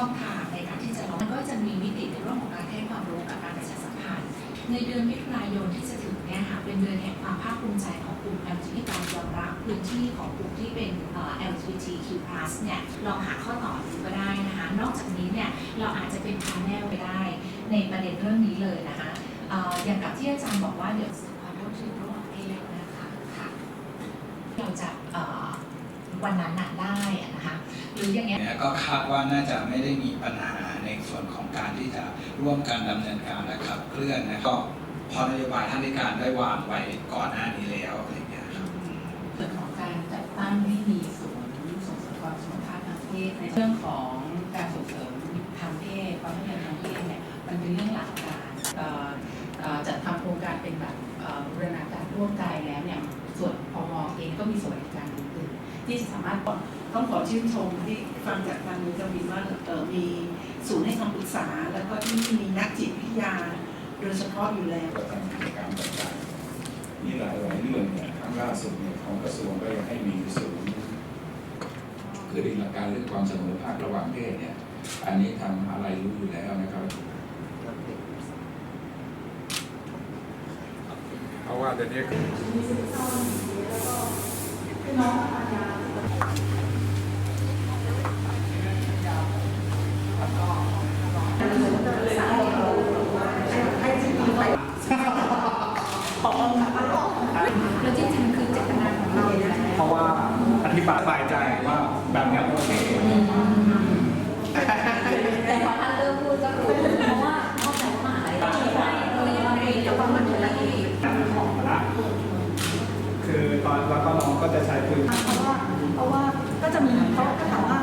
ช่องทางในการที่จะร้องมันก็จะมีมิติในเรื่องของการให้ความรู้กับการประชาสัมพันธ์ ในเดือนมิถุนายนที่จะถึงเนี่ยค่ะเป็นเดือนแห่งความภาคภูมิใจของกลุ่ม LGBT ยอมรับพื้นที่ของกลุ่มที่เป็น LGBTQ+ เนี่ยลองหาข้อต่อดูก็ได้นะคะ นอกจากนี้เนี่ยเราอาจจะเป็นพาแนลไปได้ ในประเด็นเรื่องนี้เลยนะคะอย่างกับที่อาจารย์บอกว่าเดี๋ยวความเท่าเทียมระหว่างเพศนะเราจะเอ่อ วันนั้นน่ะได้อะนะคะหรืออย่างเงี้ยเนี่ยก็คาดว่าน่าจะไม่ได้มีปัญหาในส่วนของการที่จะร่วมกันดำเนินการและขับเคลื่อนนะก็พอนโยบายท่านในการได้วางไว้ก่อนหน้านี้แล้วอะไรอย่างเงี้ยครับส่วนของการจัดตั้งให้มีศูนย์ส่งเสริมความสมรรถภาพทางเพศในเรื่องของการส่งเสริมทางเพศความเท่าเทียมทางเพศเนี่ยมันเป็นเรื่องหลักการเอ่อเอ่อจัดทำโครงการเป็นแบบเอ่อบูรณาการร่วมกันแล้วเนี่ยส่วนพมเองก็มีสวัสดิการอื่นๆ ที่จะสามารถต้องขอชื่นชมที่ฟังจากทางนุ้ยกวินว่าเอ่อมีศูนย์ให้คำปรึกษา แล้วก็ที่นี่มีนักจิตวิทยาโดยเฉพาะอยู่แล้วก็ทำกิจกรรมต่างๆมีหลายหลายๆเรื่องเนี่ยครั้งล่าสุดเนี่ยของกระทรวงก็ยังให้มีศูนย์คือหลักการเรื่องความเสมอภาคระหว่างเพศเนี่ย อันนี้ทำอะไรรู้อยู่แล้วนะครับเพราะว่าเดี๋ยวนี้ แล้วจริงๆคือเจตนาของเราอยู่แล้วเพราะว่าอธิบายสบายใจว่าแบบเนี้ยโอเคแต่พอท่านเริ่มพูดก็คือเพราะว่าเข้าใจว่ามหาลัยต้องใช่เรายังมีแต่ว่ามันคนละที่ของมาละคือตอนแล้วก็น้องก็จะใช้ปืนเพราะว่าเพราะว่าก็จะมีเขาก็ถามว่า